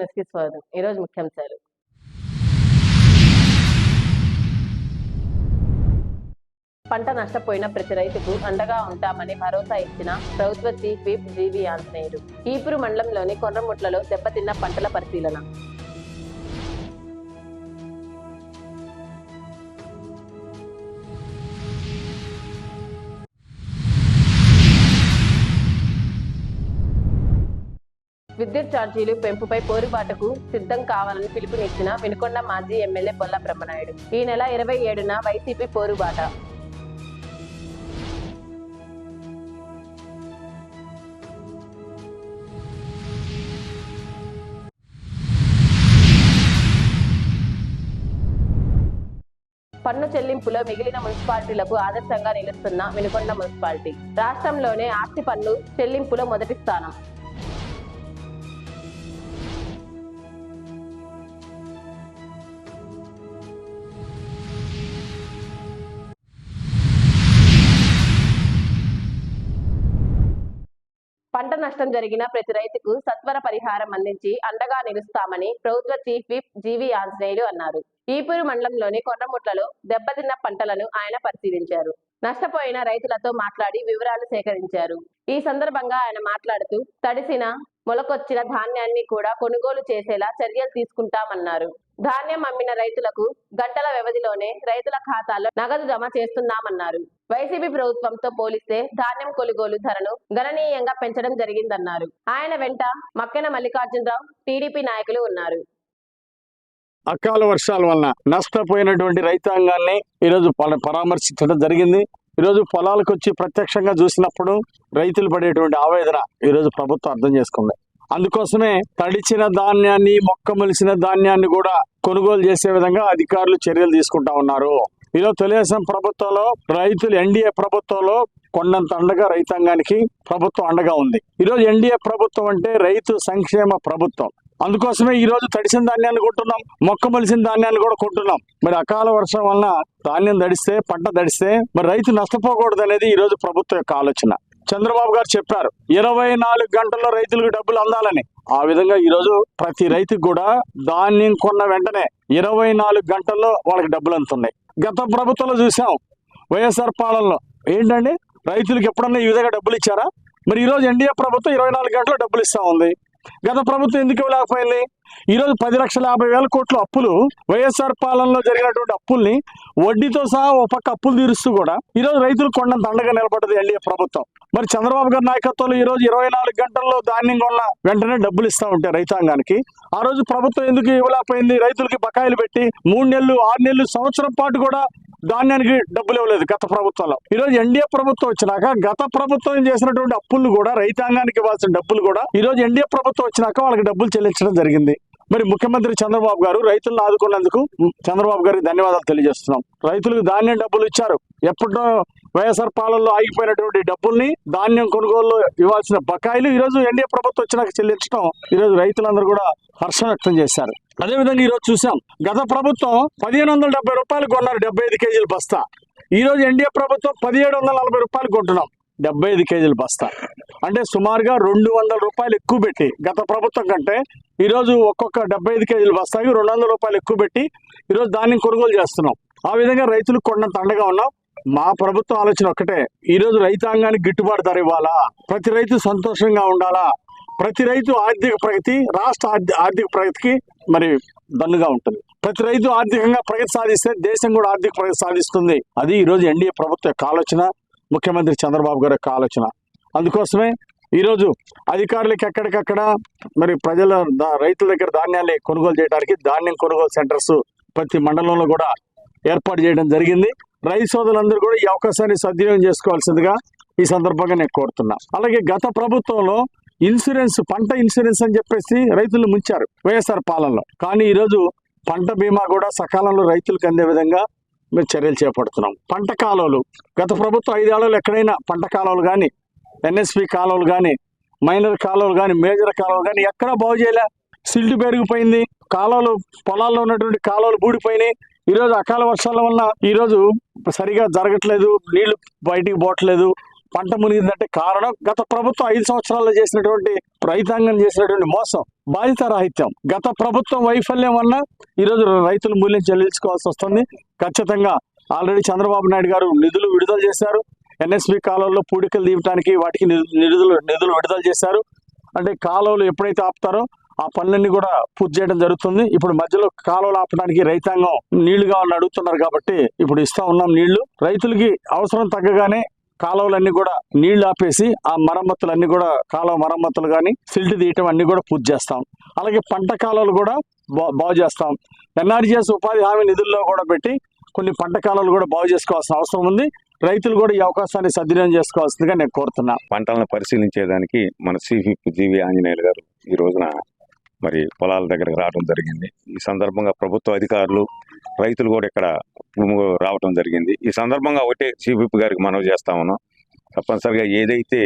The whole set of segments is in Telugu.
నమస్కారం కి స్వాగతం ఈరోజు ముఖ్యాంశాలు. పంట నష్టపోయిన ప్రతి రైతుకు అండగా ఉంటామని భరోసా ఇచ్చిన ప్రభుత్వ chief whip G V Anjaneyulu Ipuru మండలంలోని కొర్రముట్లలో దెబ్బతిన్న పంటల పరిశీలన. విద్యుత్ ఛార్జీలు పెంపుపై పోరుబాటుకు సిద్ధం కావాలని పిలుపునిచ్చిన వినుకొండ మాజీ ఎమ్మెల్యే బొల్ల బ్రహ్మనాయుడు. ఈ నెల ఇరవై ఏడున వైసీపీ పోరుబాట. పన్ను చెల్లింపులో మిగిలిన మున్సిపాలిటీలకు ఆదర్శంగా నిలుస్తున్న వినుకొండ మున్సిపాలిటీ. రాష్ట్రంలోనే ఆస్తి పన్ను చెల్లింపులో మొదటి స్థానం. నష్టం జరిగిన ప్రతి రైతుకు సత్వర పరిహారం అందించి అండగా నిలుస్తామని ప్రభుత్వ చీఫ్ విప్ జీవి ఆంజనేయులు అన్నారు. ఈపూరు మండలంలోని కొండముట్లలో దెబ్బతిన్న పంటలను ఆయన పరిశీలించారు. నష్టపోయిన రైతులతో మాట్లాడి వివరాలు సేకరించారు. ఈ సందర్భంగా ఆయన మాట్లాడుతూ తడిసిన మొలకొచ్చిన ధాన్యాన్ని కూడా కొనుగోలు చేసేలా చర్యలు తీసుకుంటామన్నారు. ధాన్యం అమ్మిన రైతులకు గంటల వ్యవధిలోనే రైతుల ఖాతాల్లో నగదు జమ చేస్తున్నామన్నారు. వైసీపీ ప్రభుత్వంతో పోలిస్తే ధాన్యం కొనుగోలు ధరను గణనీయంగా పెంచడం జరిగిందన్నారు. ఆయన వెంట మక్కెన మల్లికార్జునరావు టీడీపీ నాయకులు ఉన్నారు. అకాల వర్షాల వలన నష్టపోయినటువంటి రైతాంగాన్ని ఈరోజు పరామర్శించడం జరిగింది. ఈరోజు పొలాలకు వచ్చి ప్రత్యక్షంగా చూసినప్పుడు రైతులు పడేటువంటి ఆవేదన ఈరోజు ప్రభుత్వం అర్థం చేసుకుంది. అందుకోసమే తడిచిన ధాన్యాన్ని మొక్క మొలిసిన ధాన్యాన్ని కూడా కొనుగోలు చేసే విధంగా అధికారులు చర్యలు తీసుకుంటా ఉన్నారు. ఇలా తెలుగుదేశం ప్రభుత్వంలో రైతులు ఎన్డీఏ ప్రభుత్వంలో కొండంత అండగా రైతాంగానికి ప్రభుత్వం అండగా ఉంది. ఈరోజు ఎన్డీఏ ప్రభుత్వం అంటే రైతు సంక్షేమ ప్రభుత్వం. అందుకోసమే ఈ రోజు తడిసిన ధాన్యాన్ని కొంటున్నాం. మొక్క మొలిసిన ధాన్యాన్ని కూడా కొంటున్నాం. మరి అకాల వర్షం వలన ధాన్యం తడిస్తే పంట తడిస్తే మరి రైతు నష్టపోకూడదు అనేది ఈ రోజు ప్రభుత్వం యొక్క ఆలోచన. చంద్రబాబు గారు చెప్పారు ఇరవై నాలుగు గంటల్లో రైతులకు డబ్బులు అందాలని. ఆ విధంగా ఈ రోజు ప్రతి రైతుకు కూడా ధాన్యం కొన్న వెంటనే ఇరవై నాలుగు గంటల్లో వాళ్ళకి డబ్బులు అందుతున్నాయి. గత ప్రభుత్వంలో చూసాం వైఎస్ఆర్ పాలనలో. ఏంటండి? రైతులకు ఎప్పుడన్నా ఈ విధంగా డబ్బులు ఇచ్చారా? మరి ఈ రోజు ఎన్డీఏ ప్రభుత్వం ఇరవై నాలుగు గంటల్లో డబ్బులు ఇస్తా ఉంది. గత ప్రభుత్వం ఎందుకు ఇవ్వలేకపోయింది? ఈరోజు పది లక్షల యాభై వేల కోట్ల అప్పులు వైఎస్ఆర్ పాలనలో జరిగినటువంటి అప్పుల్ని వడ్డీతో సహా ఒక పక్క అప్పులు తీరుస్తూ కూడా ఈరోజు రైతులు కొండంత అండగా నిలబడ్డది ఎన్డీఏ ప్రభుత్వం. మరి చంద్రబాబు గారి నాయకత్వంలో ఈ రోజు ఇరవై నాలుగు గంటల్లో ధాన్యం కొన్న వెంటనే డబ్బులు ఇస్తా ఉంటాయి రైతాంగానికి. ఆ రోజు ప్రభుత్వం ఎందుకు ఇవ్వలేకపోయింది? రైతులకి బకాయిలు పెట్టి మూడు నెలలు ఆరు నెలలు సంవత్సరం పాటు కూడా ధాన్యానికి డబ్బులు ఇవ్వలేదు గత ప్రభుత్వంలో. ఈ రోజు ఎన్డీఏ ప్రభుత్వం వచ్చినాక గత ప్రభుత్వం చేసినటువంటి అప్పులు కూడా రైతాంగానికి ఇవ్వాల్సిన డబ్బులు కూడా ఈ రోజు ఎన్డీఏ ప్రభుత్వం వచ్చినాక వాళ్ళకి డబ్బులు చెల్లించడం జరిగింది. మరి ముఖ్యమంత్రి చంద్రబాబు గారు రైతులను ఆదుకున్నందుకు చంద్రబాబు గారికి ధన్యవాదాలు తెలియజేస్తున్నాం. రైతులకు ధాన్యం డబ్బులు ఇచ్చారు. ఎప్పుడో వైఎస్ఆర్ పాలనలో ఆగిపోయినటువంటి డబ్బుల్ని ధాన్యం కొనుగోలు ఇవ్వాల్సిన బకాయిలు ఈరోజు ఎన్డీఏ ప్రభుత్వం వచ్చినాక చెల్లించడం ఈరోజు రైతులందరూ కూడా హర్షం వ్యక్తం చేశారు. అదే విధంగా చూసాం గత ప్రభుత్వం పదిహేను వందల డెబ్బై రూపాయలు కొన్నారు డెబ్బై ఐదు కేజీల బస్తా. ఈరోజు ఎన్డీఏ ప్రభుత్వం పదిహేడు వందల నలభై రూపాయలు కొంటున్నాం. డెబ్బై ఐదు కేజీల బస్తా. అంటే సుమారుగా రెండు వందల రూపాయలు ఎక్కువ పెట్టి గత ప్రభుత్వం కంటే ఈరోజు ఒక్కొక్క డెబ్బై ఐదు కేజీల బస్తాకి రెండు వందల రూపాయలు ఎక్కువ పెట్టి ఈరోజు ధాన్యం కొనుగోలు చేస్తున్నాం. ఆ విధంగా రైతులకు కొండంత అండగా ఉన్నాం. మా ప్రభుత్వం ఆలోచన ఒక్కటే ఈరోజు రైతాంగానికి గిట్టుబాటు ధర ఇవ్వాలా? ప్రతి రైతు సంతోషంగా ఉండాలా? ప్రతి రైతు ఆర్థిక ప్రగతి రాష్ట్ర ఆర్థిక ప్రగతికి మరి దన్నుగా ఉంటుంది. ప్రతి రైతు ఆర్థికంగా ప్రగతి సాధిస్తే దేశం కూడా ఆర్థిక ప్రగతి సాధిస్తుంది. అది ఈ రోజు ఎన్డీఏ ప్రభుత్వ యొక్క ఆలోచన. ముఖ్యమంత్రి చంద్రబాబు గారి యొక్క ఆలోచన. అందుకోసమే ఈరోజు అధికారులకు ఎక్కడికక్కడ మరి ప్రజల రైతుల దగ్గర ధాన్యాన్ని కొనుగోలు చేయడానికి ధాన్యం కొనుగోలు సెంటర్స్ ప్రతి మండలంలో కూడా ఏర్పాటు చేయడం జరిగింది. రైతు సోదరులందరూ కూడా ఈ అవకాశాన్ని సద్వినియోగం చేసుకోవాల్సిందిగా ఈ సందర్భంగా నేను కోరుతున్నా. అలాగే గత ప్రభుత్వంలో ఇన్సూరెన్స్ పంట ఇన్సూరెన్స్ అని చెప్పేసి రైతులు ముంచారు వైఎస్ఆర్ పాలనలో. కానీ ఈరోజు పంట బీమా కూడా సకాలంలో రైతులకు అందే విధంగా మేము చర్యలు చేపడుతున్నాం. పంట కాలువలు గత ప్రభుత్వం ఐదేళ్ళలో ఎక్కడైనా పంట కాలువలు కానీ ఎన్ఎస్పి కాలువలు కానీ మైనర్ కాలువలు కానీ మేజర్ కాలువలు కానీ ఎక్కడా బాగు చేయలే. సిల్ట్ పెరిగిపోయింది కాలువలు పొలాల్లో ఉన్నటువంటి కాలువలు బూడిపోయినాయి. ఈరోజు అకాల వర్షాల వల్ల ఈరోజు సరిగా జరగట్లేదు నీళ్ళు బయటికి పోవట్లేదు. పంట మునిగిందంటే కారణం గత ప్రభుత్వం ఐదు సంవత్సరాల్లో చేసినటువంటి రైతాంగం చేసినటువంటి మోసం బాధిత రాహిత్యం. గత ప్రభుత్వం వైఫల్యం వల్ల ఈరోజు రైతులు మూల్యం చెల్లించుకోవాల్సి వస్తుంది. ఖచ్చితంగా ఆల్రెడీ చంద్రబాబు నాయుడు గారు నిధులు విడుదల చేశారు. ఎన్ఎస్పి కాలువల్లో పూడికలు తీయటానికి వాటికి నిధులు నిధులు విడుదల చేశారు. అంటే కాలువలు ఎప్పుడైతే ఆపుతారో ఆ పనులన్నీ కూడా పూర్తి చేయడం జరుగుతుంది. ఇప్పుడు మధ్యలో కాలువలు ఆపడానికి రైతాంగం నీళ్ళు కావాలని అడుగుతున్నారు కాబట్టి ఇప్పుడు ఇస్తా ఉన్నాం నీళ్ళు. రైతులకి అవసరం తగ్గగానే కాలువలన్నీ కూడా నీళ్ళు ఆపేసి ఆ మరమ్మతులన్నీ కూడా కాలువ మరమ్మతులు కానీ సిల్ట్ తీయటం అన్ని కూడా పూర్తి చేస్తాం. అలాగే పంట కాలువలు కూడా బా- బాగు చేస్తాం. ఎన్ఆర్జీఎస్ ఉపాధి హామీ నిధుల్లో కూడా పెట్టి కొన్ని పంట కాలువలు కూడా బాగు చేసుకోవాల్సిన అవసరం ఉంది. రైతులు కూడా ఈ అవకాశాన్ని సద్వినియోగం చేసుకోవాల్సిందిగా నేను కోరుతున్నా. పంటలను పరిశీలించేదానికి మన సిఫిప్ జీవి ఆంజనేయులు గారు ఈ రోజున మరి పొలాల దగ్గరకు రావడం జరిగింది. ఈ సందర్భంగా ప్రభుత్వ అధికారులు రైతులు కూడా ఇక్కడ రావటం జరిగింది. ఈ సందర్భంగా ఒకటే సిఫిప్ గారికి మనవి చేస్తా ఉన్నాం. తప్పనిసరిగా ఏదైతే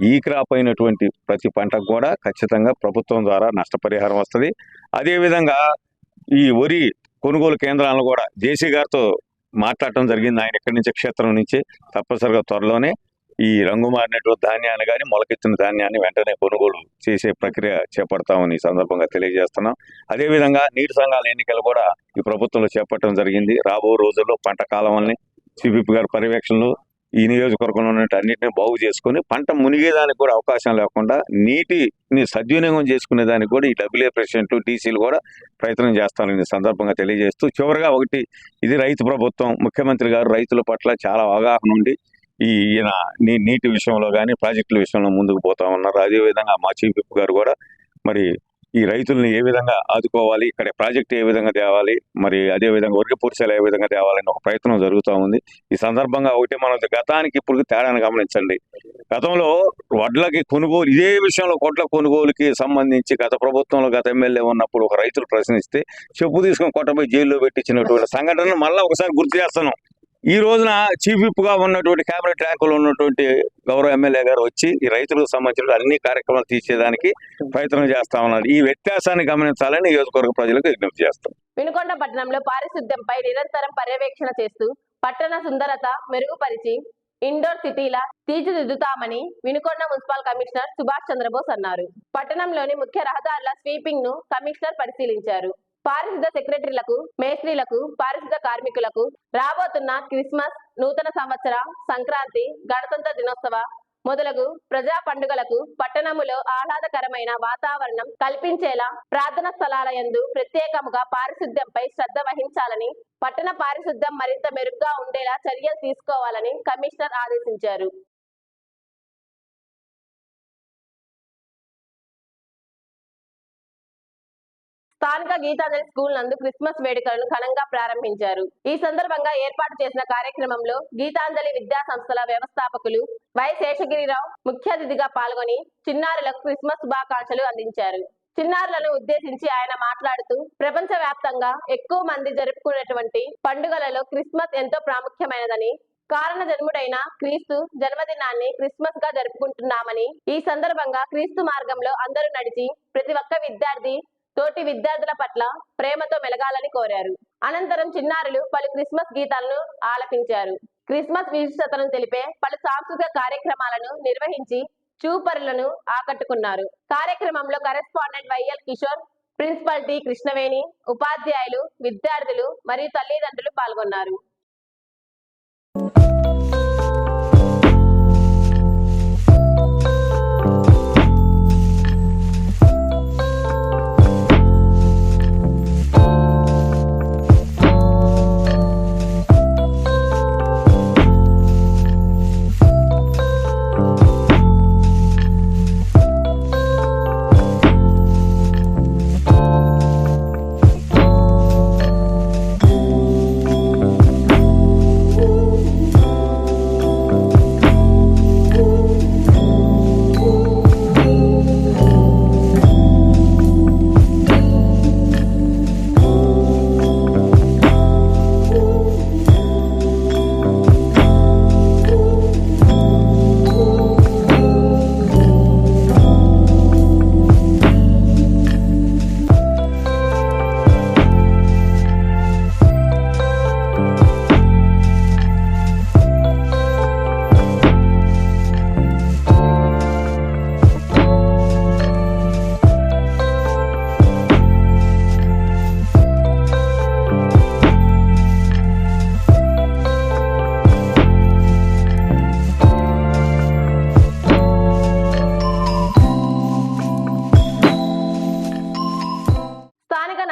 ఈ క్రాప్ అయినటువంటి ప్రతి పంటకు కూడా ఖచ్చితంగా ప్రభుత్వం ద్వారా నష్టపరిహారం వస్తుంది. అదేవిధంగా ఈ వరి కొనుగోలు కేంద్రాలను కూడా జేసీ గారితో మాట్లాడటం జరిగింది. ఆయన ఇక్కడి నుంచి క్షేత్రం నుంచి తప్పనిసరిగా త్వరలోనే ఈ రంగు మారినటువంటి ధాన్యాన్ని కానీ మొలకెత్తిన ధాన్యాన్ని వెంటనే కొనుగోలు చేసే ప్రక్రియ చేపడతామని ఈ సందర్భంగా తెలియజేస్తున్నాం. అదేవిధంగా నీటి సంఘాల ఎన్నికలు కూడా ఈ ప్రభుత్వంలో చేపట్టడం జరిగింది. రాబో రోజుల్లో పంట కాలం సిపిపి గారి పర్యవేక్షణలో ఈ నియోజకవర్గంలో ఉన్నట్టు అన్నింటినీ బాగు చేసుకొని పంట మునిగేదానికి కూడా అవకాశం లేకుండా నీటిని సద్వినియోగం చేసుకునే దానికి కూడా ఈ డబ్ల్యూఏ ప్రెసిడెంట్లు డీసీలు కూడా ప్రయత్నం చేస్తారని ఈ సందర్భంగా తెలియజేస్తూ చివరిగా ఒకటి ఇది రైతు ప్రభుత్వం ముఖ్యమంత్రి గారు రైతుల పట్ల చాలా అవగాహన ఉండి ఈ ఈయన నీ నీటి విషయంలో కానీ ప్రాజెక్టుల విషయంలో ముందుకు పోతా ఉన్నారు. అదేవిధంగా మా చీఫ్ విప్ గారు కూడా మరి ఈ రైతుల్ని ఏ విధంగా ఆదుకోవాలి ఇక్కడ ప్రాజెక్ట్ ఏ విధంగా తేవాలి మరి అదే విధంగా వర్గ పూర్చాలు ఏ విధంగా తేవాలని ఒక ప్రయత్నం జరుగుతూ ఉంది. ఈ సందర్భంగా ఒకటి మనం గతానికి ఇప్పుడు తేడాను గమనించండి. గతంలో వడ్లకి కొనుగోలు ఇదే విషయంలో కొట్ల కొనుగోలుకి సంబంధించి గత ప్రభుత్వంలో గత ఎమ్మెల్యే ఉన్నప్పుడు ఒక రైతులు ప్రశ్నిస్తే చెప్పు తీసుకొని కొట్టపై జైల్లో పెట్టించినటువంటి సంఘటనను మళ్ళీ ఒకసారి గుర్తు చేస్తాను. ఈ రోజున చీఫ్ విప్గా ఉన్నటువంటి క్యాబినెట్ ర్యాంకులో ఉన్నటువంటి గౌరవ ఎమ్మెల్యే గారు వచ్చి ఈ రైతులకు సంబంధించిన అన్ని కార్యక్రమాలు తీసేదానికి ప్రయత్నం చేస్తా ఉన్నారు. ఈ వ్యత్యాసాన్ని గమనించాలని నియోజకవర్గ ప్రజలకు విజ్ఞప్తి చేస్తాం. వినుకొండ పట్టణంలో పారిశుద్ధ్యంపై నిరంతరం పర్యవేక్షణ చేస్తూ పట్టణ సుందరత మెరుగుపరిచి ఇండోర్ సిటీలా తీర్చిదిద్దుతామని వినుకొండ మున్సిపల్ కమిషనర్ సుభాష్ చంద్రబోస్ అన్నారు. పట్టణంలోని ముఖ్య రహదారుల స్వీపింగ్ను కమిషనర్ పరిశీలించారు. పారిశుద్ధ సెక్రటరీలకు మేస్త్రీలకు పారిశుద్ధ కార్మికులకు రాబోతున్న క్రిస్మస్ నూతన సంవత్సర సంక్రాంతి గణతంత్ర దినోత్సవ మొదలగు ప్రజా పండుగలకు పట్టణములో ఆహ్లాదకరమైన వాతావరణం కల్పించేలా ప్రార్థన స్థలాల యందు ప్రత్యేకముగా పారిశుద్ధ్యంపై శ్రద్ధ వహించాలని పట్టణ పారిశుద్ధ్యం మరింత మెరుగ్గా ఉండేలా చర్యలు తీసుకోవాలని కమిషనర్ ఆదేశించారు. స్థానిక గీతాంజలి స్కూల్ నందు క్రిస్మస్ వేడుకలను ఘనంగా ప్రారంభించారు. ఈ సందర్భంగా ఏర్పాటు చేసిన కార్యక్రమంలో గీతాంజలి విద్యా సంస్థల వ్యవస్థాపకులు వై శేషగిరిరావు ముఖ్య అతిథిగా పాల్గొని చిన్నారులకు క్రిస్మస్ శుభాకాంక్షలు అందించారు. చిన్నారులను ఉద్దేశించి ఆయన మాట్లాడుతూ ప్రపంచ వ్యాప్తంగా ఎక్కువ మంది జరుపుకునేటువంటి పండుగలలో క్రిస్మస్ ఎంతో ప్రాముఖ్యమైనదని కారణ జన్ముడైన క్రీస్తు జన్మదినాన్ని క్రిస్మస్గా జరుపుకుంటున్నామని ఈ సందర్భంగా క్రీస్తు మార్గంలో అందరూ నడిచి ప్రతి ఒక్క విద్యార్థి తోటి విద్యార్థుల పట్ల ప్రేమతో మెలగాలని కోరారు. అనంతరం చిన్నారులు పలు క్రిస్మస్ గీతాలను ఆలపించారు. క్రిస్మస్ విశిష్టతను తెలిపే పలు సాంస్కృతిక కార్యక్రమాలను నిర్వహించి చూపరులను ఆకట్టుకున్నారు. కార్యక్రమంలో correspondent Y L Kishore principal T Krishnaveni ఉపాధ్యాయులు విద్యార్థులు మరియు తల్లిదండ్రులు పాల్గొన్నారు.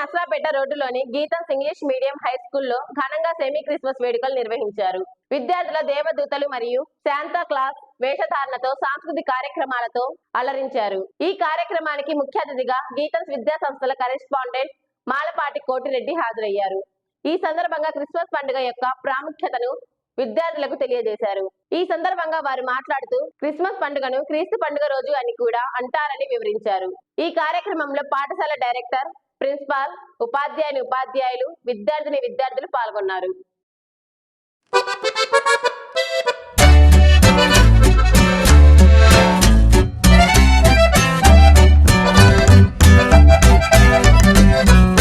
నసరాపేట రోడ్డులోని గీతాస్ ఇంగ్లీష్ మీడియం హై స్కూల్లో ఘనంగా సెమీ క్రిస్మస్ వేడుకలు నిర్వహించారు. విద్యార్థుల దేవదూతలు మరియు శాంతా క్లాస్ వేషధారణతో సాంస్కృతిక కార్యక్రమాలతో అలరించారు. ఈ కార్యక్రమానికి ముఖ్య అతిథిగా గీతన్స్ విద్యా సంస్థల కరెస్పాండెంట్ మాలపాటి కోటిరెడ్డి హాజరయ్యారు. ఈ సందర్భంగా క్రిస్మస్ పండుగ యొక్క ప్రాముఖ్యతను విద్యార్థులకు తెలియజేశారు. ఈ సందర్భంగా వారు మాట్లాడుతూ క్రిస్మస్ పండుగను క్రీస్తు పండుగ రోజు అని కూడా అంటారని వివరించారు. ఈ కార్యక్రమంలో పాఠశాల డైరెక్టర్ ప్రిన్సిపాల్ ఉపాధ్యాయుని ఉపాధ్యాయులు విద్యార్థిని విద్యార్థులు పాల్గొన్నారు. కష్టపడి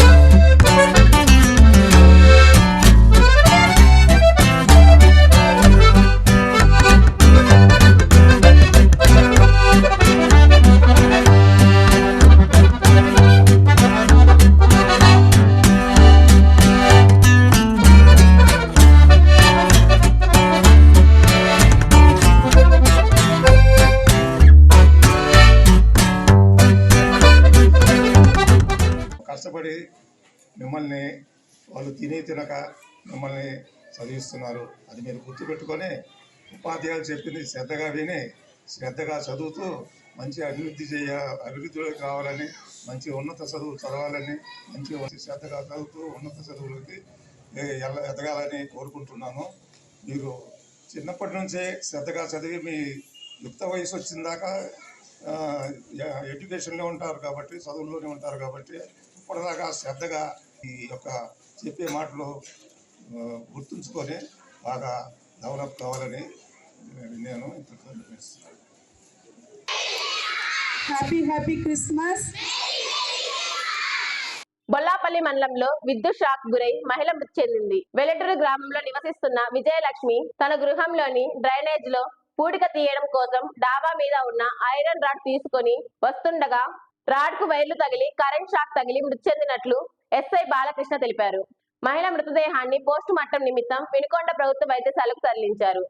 చదివిస్తున్నారు అది మీరు గుర్తుపెట్టుకొని ఉపాధ్యాయులు చెప్పింది శ్రద్ధగా విని శ్రద్ధగా చదువుతూ మంచి అభివృద్ధి చేయ అభివృద్ధిలోకి రావాలని మంచి ఉన్నత చదువు చదవాలని మంచి శ్రద్ధగా చదువుతూ ఉన్నత చదువులకి ఎల్ల- ఎదగాలని కోరుకుంటున్నాను. మీరు చిన్నప్పటి నుంచే శ్రద్ధగా చదివి మీ యుక్త వయసు వచ్చిన దాకా ఎడ్యుకేషన్లో ఉంటారు కాబట్టి చదువుల్లోనే ఉంటారు కాబట్టి ఇప్పటిదాకా శ్రద్ధగా ఈ యొక్క చెప్పే మాటలు గుర్తుంచుకొని బాగా డెవలప్ కావాలని నేను ఇంత కోరుతున్నాను. హ్యాపీ హ్యాపీ క్రిస్మస్ బొల్లాపల్లి మండలంలో విద్యుత్ షాక్ గురై మహిళ మృతి చెందింది. వెల్లటూరు గ్రామంలో నివసిస్తున్న విజయలక్ష్మి తన గృహంలోని డ్రైనేజ్లో పూడిక తీయడం కోసం డాబా మీద ఉన్న ఐరన్ రాడ్ తీసుకొని వస్తుండగా రాడ్కు వైర్లు తగిలి కరెంట్ షాక్ తగిలి మృతి చెందినట్లు ఎస్ఐ బాలకృష్ణ తెలిపారు. మహిళ మృతదేహాన్ని పోస్ట్ మార్టం నిమిత్తం వినుకొండ ప్రభుత్వ వైద్యశాలకు తరలించారు.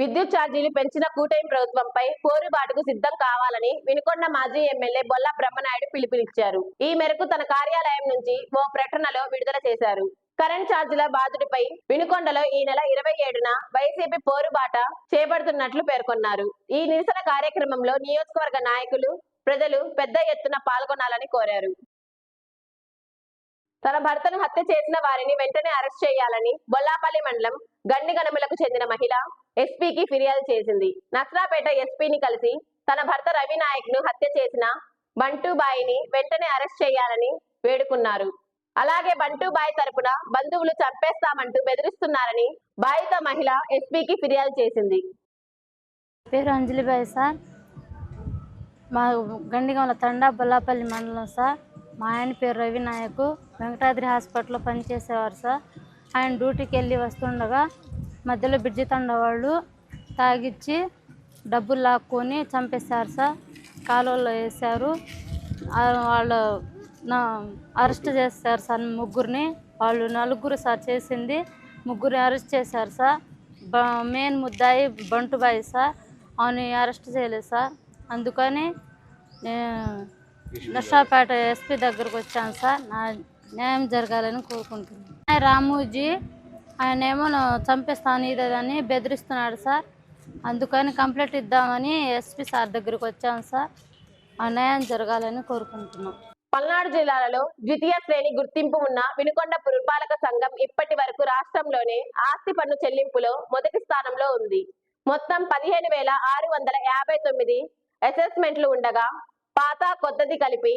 విద్యుత్ ఛార్జీలు పెంచిన కూటమి ప్రభుత్వంపై పోరుబాటుకు సిద్ధం కావాలని వినుకొండ మాజీ ఎమ్మెల్యే బొల్ల బ్రహ్మనాయుడు పిలుపునిచ్చారు. ఈ మేరకు తన కార్యాలయం నుంచి ఓ ప్రకటనలో విడుదల చేశారు. కరెంట్ ఛార్జీల బాధుడిపై వినుకొండలో ఈ నెల ఇరవై ఏడున వైసీపీ పోరుబాట చేపడుతున్నట్లు పేర్కొన్నారు. ఈ నిరసన కార్యక్రమంలో నియోజకవర్గ నాయకులు ప్రజలు పెద్ద ఎత్తున పాల్గొనాలని కోరారు. తన భర్తను హత్య చేసిన వారిని వెంటనే అరెస్ట్ చేయాలని బొల్లాపల్లి మండలం గండిగనములకు చెందిన మహిళ ఎస్పీకి ఫిర్యాదు చేసింది. నస్రాపేట ఎస్పీని కలిసి తన భర్త రవి నాయక్ను హత్య చేసిన బంటూబాయిని వెంటనే అరెస్ట్ చేయాలని వేడుకున్నారు. అలాగే బంటూబాయి తరపున బంధువులు చంపేస్తామంటూ బెదిరిస్తున్నారని బాధిత మహిళ ఎస్పీకి ఫిర్యాదు చేసింది. పేరు అంజలిబాయి సార్. మా గండిగంల తండా బొల్లాపల్లి మండలం సార్. మా ఆయన పేరు రవి నాయకు. వెంకటాద్రి హాస్పిటల్లో పనిచేసేవారు సార్. ఆయన డ్యూటీకి వెళ్ళి వస్తుండగా మధ్యలో బ్రిడ్జి తండ వాళ్ళు తాగిచ్చి డబ్బులు లాక్కొని చంపేశారు సార్. కాలువలో వేశారు. వాళ్ళు నా అరెస్ట్ చేశారు సార్ ముగ్గురిని. వాళ్ళు నలుగురు సార్ చేసింది. ముగ్గురిని అరెస్ట్ చేశారు సార్. బ మెయిన్ ముద్దాయి బంటుబాయి సార్. అవును అరెస్ట్ చేయలేదు సార్. అందుకని నర్సాపేట ఎస్పీ దగ్గరకు వచ్చాను సార్. నా న్యాయం జరగాలని కోరుకుంటున్నాను. ఆయన రామూజీ ఆయన ఏమో చంపేస్తాను ఇదని బెదిరిస్తున్నాడు సార్. అందుకని కంప్లైంట్ ఇద్దామని ఎస్పీ సార్ దగ్గరకు వచ్చాను సార్. ఆ న్యాయం జరగాలని కోరుకుంటున్నాం. పల్నాడు జిల్లాలలో ద్వితీయ శ్రేణి గుర్తింపు ఉన్న వినుకొండ పురపాలక సంఘం ఇప్పటి వరకు రాష్ట్రంలోనే ఆస్తి పన్ను చెల్లింపులో మొదటి స్థానంలో ఉంది. మొత్తం పదిహేను వేల ఆరు వందల యాభై తొమ్మిది అసెస్మెంట్లు ఉండగా పాత కొత్తది కలిపి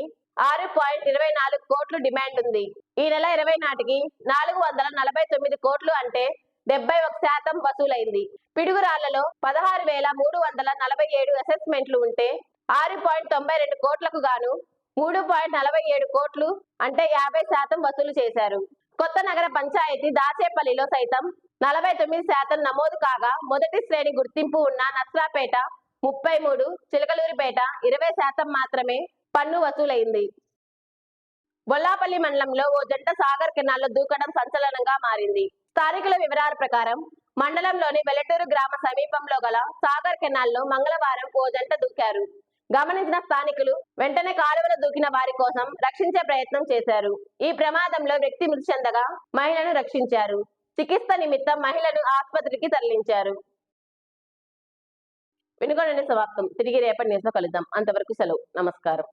ఆరు పాయింట్ ఇరవై నాలుగు కోట్లు డిమాండ్ ఉంది. ఈ నెల ఇరవై నాటికి నాలుగు వందల నలభై తొమ్మిది కోట్లు అంటే డెబ్బై ఒక శాతం వసూలైంది. పిడుగురాళ్ళలో పదహారు వేల మూడు వందల నలభై ఏడు అసెస్మెంట్లు ఉంటే ఆరు పాయింట్ తొంభై రెండు కోట్లకు గాను మూడు పాయింట్ నలభై ఏడు కోట్లు అంటే యాభై శాతం వసూలు చేశారు. కొత్త నగర పంచాయతీ దాచేపల్లిలో సైతం నలభై తొమ్మిది శాతం నమోదు కాగా మొదటి శ్రేణి గుర్తింపు ఉన్న నస్రాపేట ముప్పై మూడు చిలకలూరిపేట ఇరవై శాతం మాత్రమే పన్ను వసూలైంది. బొల్లాపల్లి మండలంలో ఓ జంట సాగర్ కెనాల్లో దూకడం సంచలనంగా మారింది. స్థానికుల వివరాల ప్రకారం మండలంలోని వెల్లటూరు గ్రామ సమీపంలో గల సాగర్ కెనాల్లో మంగళవారం ఓ జంట దూకారు. గమనించిన స్థానికులు వెంటనే కాలువలో దూకిన వారి కోసం రక్షించే ప్రయత్నం చేశారు. ఈ ప్రమాదంలో వ్యక్తి మృతి చెందగా మహిళను రక్షించారు. చికిత్స నిమిత్తం మహిళను ఆసుపత్రికి తరలించారు. వినుకొండ సమాప్తం. తిరిగి రేపటి న్యూస్లో కలుద్దాం. అంతవరకు సెలవు. నమస్కారం.